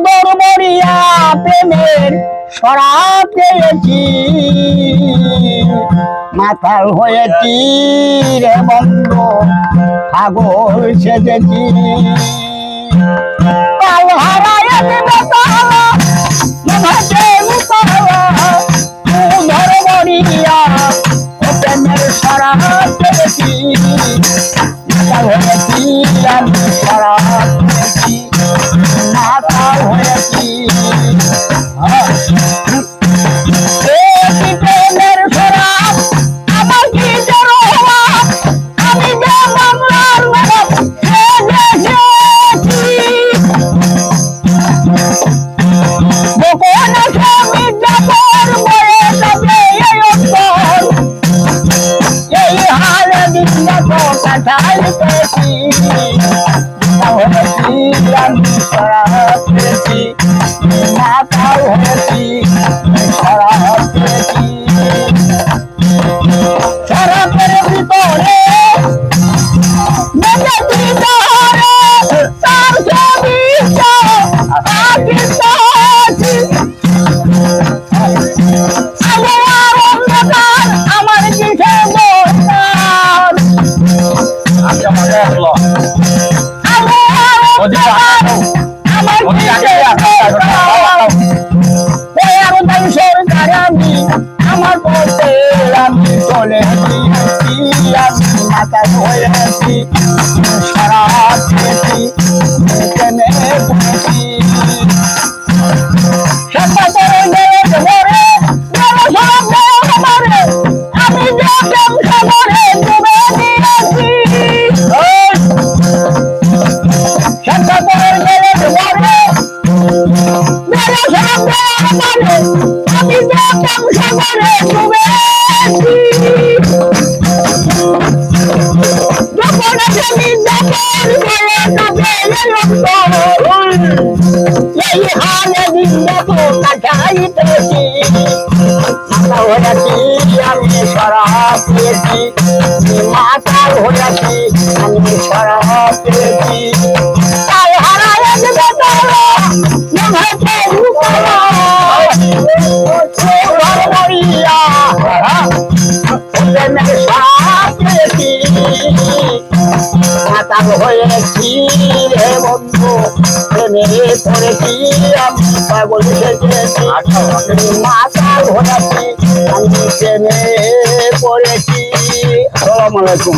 সুন্দর মরিয়া প্রেমের সরা পেয়েছি। মাতাল হয়েছি রে বন্ধ আগল সেজেছি। পাল হারায় পেয়েছি। তো কাটাইতেছি আমার বলতে আমি চলে আসি আমি মাথা হয়েছি সারা আমি দেখতাম সাগরে ডুবেছি যখন আমি দেখেন মেরে তবে এই হালে দিন কাটাইতেছি মাথা হয়েছি আমি সারা পেয়েছি মাথা হয়েছি আমি সারা পেয়েছি তাই হারায় দেবে তারা মাতা হয়েছি রে বন্ধু প্রেমে পড়েছি আমি পাগল সেজেছি মাতা হয়েছি আমি প্রেমে পড়েছি। আসসালামু আলাইকুম।